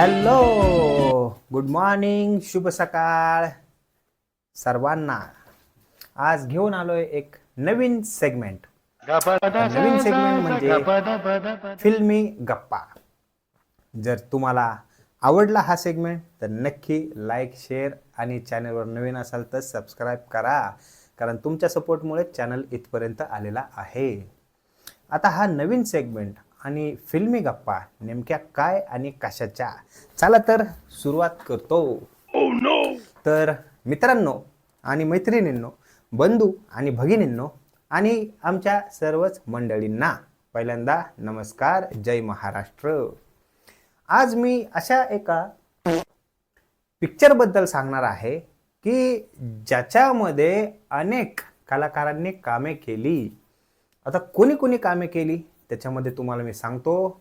Hello good morning शुभ सकाळ सर्वांना. आज घेऊन आलोय एक नवीन सेगमेंट नवीन सेगमेंट म्हणजे फिल्मी गप्पा. जर तुम्हाला आवडला हा सेगमेंट तर नक्की लाईक शेअर आणि चॅनलवर नवीन असाल तर सबस्क्राईब करा. कारण तुमच्या सपोर्टमुळे चॅनल इथपर्यंत आलेला आहे. आता हा नवीन सेगमेंट आणि फिल्मी गप्पा नेमक्या काय आणि कशाच्या? चला तर सुरुवात करतो. तर मित्रांनो आणि मैत्रिणींनो बंधू आणि भगिनींनो आणि आमच्या सर्वच मंडळींना पहिल्यांदा नमस्कार जय महाराष्ट्र. आज मी अशा एका पिक्चरबद्दल सांगणार आहे की ज्याच्यामध्ये अनेक कलाकारांनी कामे केली. आता कोणी कोणी कामे केली? त्याच्यामध्ये तुम्हाला मी सांगतो.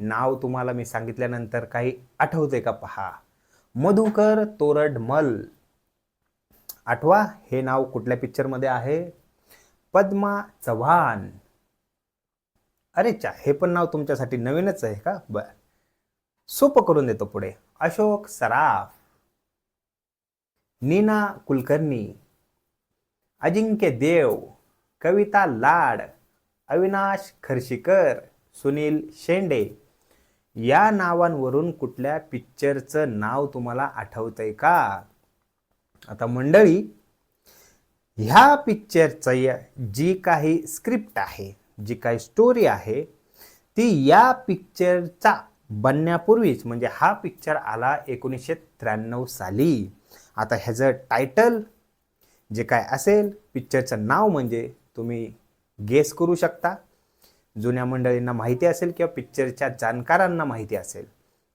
नाव तुम्हाला मी सांगितल्यानंतर काही आठवते का? पहा. मधुकर तोरडमल आठवा हे नाव कुठल्या पिक्चरमध्ये आहे? पद्मा चव्हाण. अरे चा हे पण नाव तुमच्यासाठी नवीनच आहे का? बर. सोपं करून देतो पुढे. अशोक सराफ. नीना कुलकर्णी. अजिंक्य देव. कविता लाड. अविनाश खर्शीकर सुनील शेंडे या नावांवरून कुठल्या पिक्चरचं नाव तुम्हाला आठवतंय का? आता मंडळी ह्या पिक्चरचं या- जी काही स्क्रिप्ट आहे जी काही स्टोरी आहे ती या पिक्चरचा बनण्यापूर्वीच म्हणजे हा पिक्चर आला एकोणीसशे त्र्याण्णव साली. आता ह्याचं टायटल जे काय असेल पिक्चरचं नाव म्हणजे तुम्ही गेस करू शकता. जुन्या मंडळींना माहिती असेल किंवा पिक्चरच्या जाणकारांना माहिती असेल.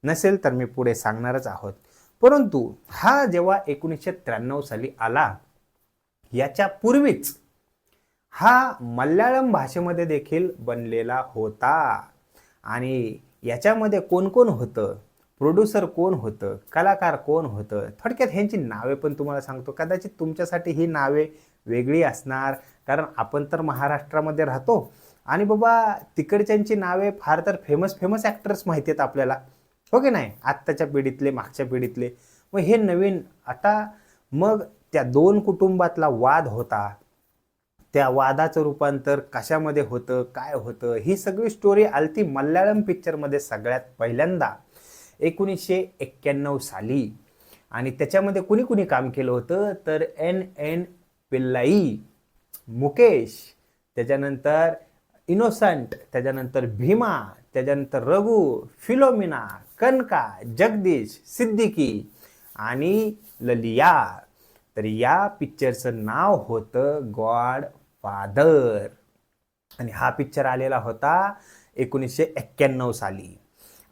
नसेल तर मी पुढे सांगणारच आहोत. परंतु हा जेव्हा एकोणीसशे त्र्याण्णव साली आला याच्या पूर्वीच हा मल्याळम भाषेमध्ये देखील बनलेला होता. आणि याच्यामध्ये कोण कोण होतं? प्रोड्युसर कोण होतं? कलाकार कोण होतं? थोडक्यात ह्यांची नावे पण तुम्हाला सांगतो. कदाचित तुमच्यासाठी ही नावे वेगळी असणार. कारण आपण तर महाराष्ट्रामध्ये राहतो. आणि बाबा तिकडच्यांची नावे फार तर फेमस फेमस ॲक्टर्स माहिती आहेत आपल्याला. हो की नाही? आत्ताच्या पिढीतले मागच्या पिढीतले. मग हे नवीन आता मग त्या दोन कुटुंबातला वाद होता. त्या वादाचं रूपांतर कशामध्ये होतं? काय होतं? ही सगळी स्टोरी आलती मल्याळम पिक्चरमध्ये सगळ्यात पहिल्यांदा. एकोणीसशे एक्क्याण्णव साली. आणि त्याच्यामध्ये कुणी कुणी काम केलं होतं? तर एन एन पिल्लाई मुकेश त्याच्यानंतर इनोसंट त्याच्यानंतर भीमा त्याच्यानंतर रघु फिलोमिना कनका जगदीश सिद्दीकी आणि ललिया. तर या पिक्चरचं नाव होतं गॉड फादर आणि हा पिक्चर आलेला होता एकोणीसशे एक्क्याण्णव साली.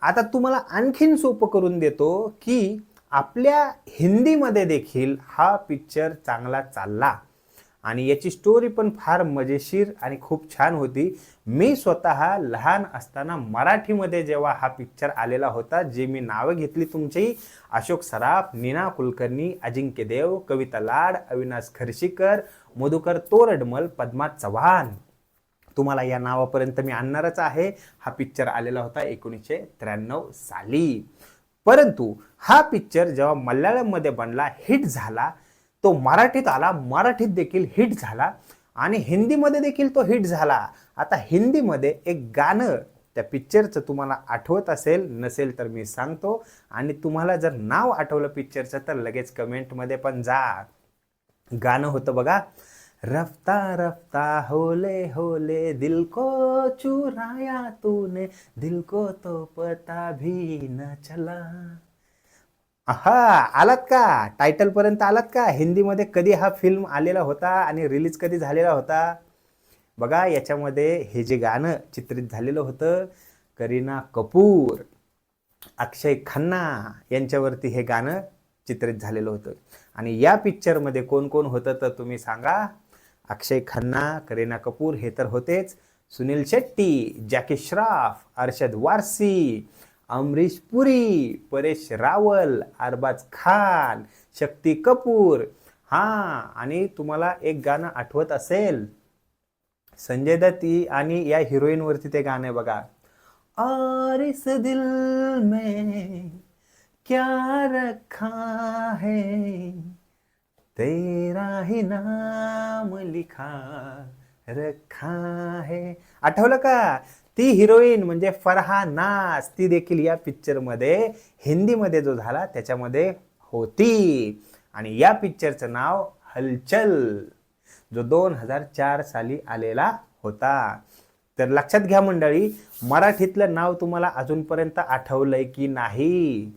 आता तुम्हाला आणखीन सोपं करून देतो की आपल्या हिंदीमध्ये देखील हा पिक्चर चांगला चालला. आणि याची स्टोरी पण फार मजेशीर आणि खूप छान होती. मी स्वतः लहान असताना मराठीमध्ये जेव्हा हा पिक्चर आलेला होता जे मी नावं घेतली तुमची अशोक सराफ नीना कुलकर्णी अजिंक्य देव कविता लाड अविनाश खर्शीकर मधुकर तोरडमल पद्मा चव्हाण. तुम्हाला या नावापर्यंत मी आणणारच आहे. हा पिक्चर आलेला होता एकोणीसशे त्र्याण्णव साली. परंतु हा पिक्चर जेव्हा मल्याळममध्ये बनला हिट झाला तो मराठीत आला मराठीत देखील हिट झाला आणि हिंदीमध्ये देखील तो हिट झाला. आता हिंदीमध्ये एक गाणं त्या पिक्चरचं तुम्हाला आठवत असेल नसेल तर मी सांगतो. आणि तुम्हाला जर नाव आठवलं पिक्चरचं तर लगेच कमेंटमध्ये पण जा. गाणं होतं बघा रफ्ता रफ्ता होले होले दिल को चुराया तूने दिल को तो पता भी न चला. हा आलात का? टायटल पर्यंत आलात का? हिंदीमध्ये कधी हा फिल्म आलेला होता आणि रिलीज कधी झालेला होता? बघा याच्यामध्ये हे जे गाणं चित्रित झालेलं होतं करीना कपूर अक्षय खन्ना यांच्यावरती हे गाणं चित्रित झालेलं होतं. आणि या पिक्चरमध्ये कोण कोण होतं तर तुम्ही सांगा. अक्षय खन्ना करीना कपूर हे तर होतेच. सुनील शेट्टी जॅकी श्राफ अर्षद वारसी अमरीश पुरी परेश रावल अरबाज खान शक्ती कपूर. हां आणि तुम्हाला एक गाणं आठवत असेल? संजय दत्त आणि या हिरोईनवरती ते गाणं आहे बघा. और इस दिल में क्या रखा है? तेरा ही नाम लिखा रखा है. आठवलं का? ती हिरोईन म्हणजे फरहा नास. ती देखील या पिक्चरमध्ये हिंदीमध्ये जो झाला त्याच्यामध्ये होती. आणि या पिक्चरचं नाव हलचल जो दोन हजार चार साली आलेला होता. तर लक्षात घ्या मंडळी मराठीतलं नाव तुम्हाला अजूनपर्यंत आठवलंय की नाही?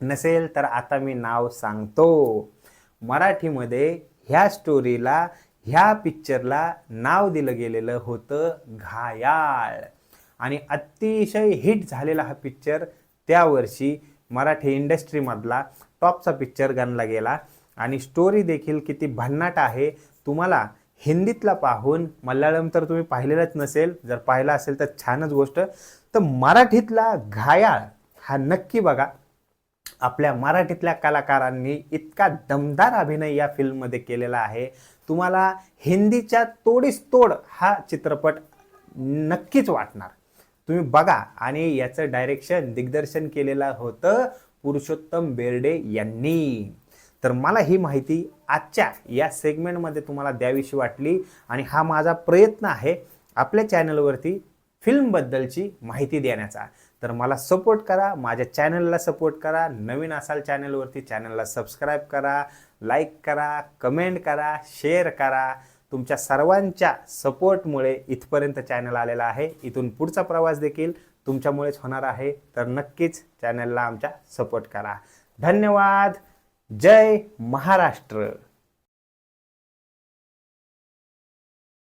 नसेल तर आता मी नाव सांगतो. मराठीमध्ये ह्या स्टोरीला ह्या पिक्चरला नाव दिलं गेलेलं होतं घायाळ. आणि अतिशय हिट झालेला हा पिक्चर त्यावर्षी मराठी इंडस्ट्रीमधला टॉपचा पिक्चर गणला गेला. आणि स्टोरी देखील किती भन्नाट आहे तुम्हाला हिंदीतला पाहून मल्याळम तर तुम्ही पाहिलेलंच नसेल जर पाहिला असेल तर छानच गोष्ट. तर मराठीतला घायाळ हा नक्की बघा. आपल्या मराठीतल्या कलाकारांनी इतका दमदार अभिनय या फिल्ममध्ये केलेला आहे. तुम्हाला हिंदीच्या तोडीस तोड हा चित्रपट नक्कीच वाटणार. तुम्ही बघा. आणि याचं डायरेक्शन दिग्दर्शन केलेलं होतं पुरुषोत्तम बेर्डे यांनी. तर मला ही माहिती आजच्या या सेगमेंटमध्ये तुम्हाला द्यावीशी वाटली. आणि हा माझा प्रयत्न आहे आपल्या चॅनलवरती फिल्मबद्दलची माहिती देण्याचा. तर मला सपोर्ट करा. माझ्या चॅनलला सपोर्ट करा. नवीन असाल चॅनलवरती चॅनलला सबस्क्राईब करा. लाईक करा. कमेंट करा. शेअर करा. तुमच्या सर्वांच्या सपोर्टमुळे इथपर्यंत चॅनल आलेला आहे. इथून पुढचा प्रवास देखील तुमच्यामुळेच होणार आहे. तर नक्कीच चॅनलला आमच्या सपोर्ट करा. धन्यवाद. जय महाराष्ट्र.